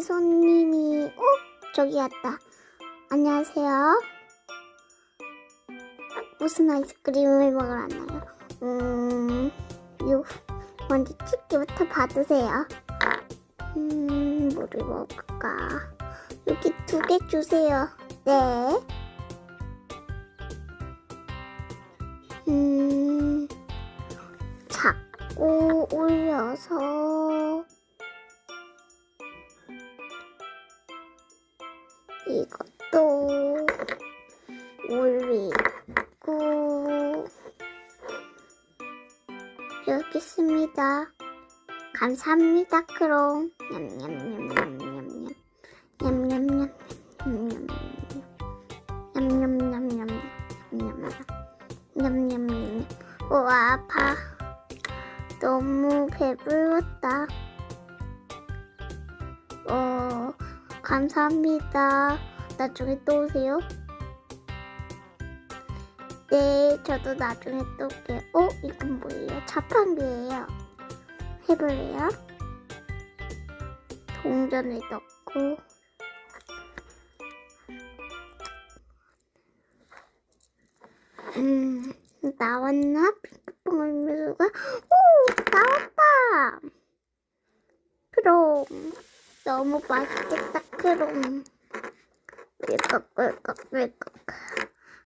손님이 어 저기 왔다. 안녕하세요. 무슨 아이스크림을 먹으러 왔나요? 음, 요 먼저 치킨부터 받으세요. 음, 뭐를 먹을까? 여기 두 개 주세요. 네. 음, 자꾸 올려서 이것도 올리고 여기 있습니다. 감사합니다, 크롱. 냠냠냠냠냠 냠. 냠냠냠. 냠냠 냠. 냠냠냠냠. 냠냠 냠. 냠냠냠. 우와, 아파. 너무 배불렀다. 어, 감사합니다. 나중에 또 오세요. 네, 저도 나중에 또 올게요. 어, 이건 뭐예요? 자판기예요. 해볼래요? 동전을 넣고 음, 나왔나? 핑크퐁 얼면서가 오, 나왔다! 그럼 너무 맛있겠다, 그럼. 꿀꺽, 꿀꺽, 꿀꺽